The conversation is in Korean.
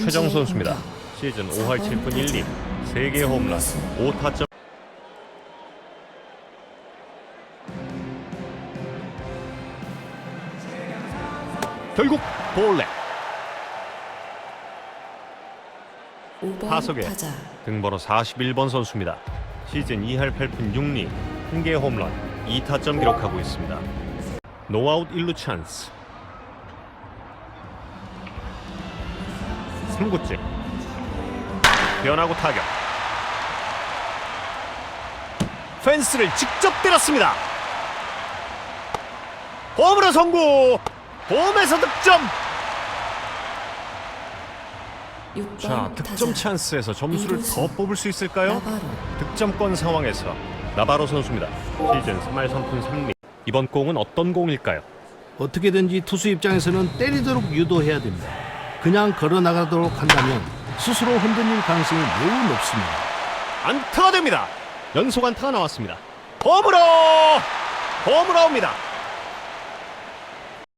최정 선수입니다. 시즌 5할 7분 1리 3개 홈런 5타점. 결국 볼넷. 타석에 등번호 41번 선수입니다. 시즌 2할 8푼 6리 1개 홈런 2타점 기록하고 있습니다. 노아웃 1루 찬스 3구째 변하고 타격 펜스를 직접 때렸습니다. 홈으로 성공 홈에서 득점 6번 자 득점 타자 찬스에서 점수를. 더 뽑을 수 있을까요? 나바로 득점권 상황에서 나바로 선수입니다. 시즌 3할 3푼 3리 이번 공은 어떤 공일까요? 어떻게든지 투수 입장에서는 때리도록 유도해야 됩니다. 그냥 걸어 나가도록 한다면 스스로 흔들릴 가능성이 매우 높습니다. 안타가 됩니다. 연속 안타가 나왔습니다. 홈으로 홈으로 옵니다.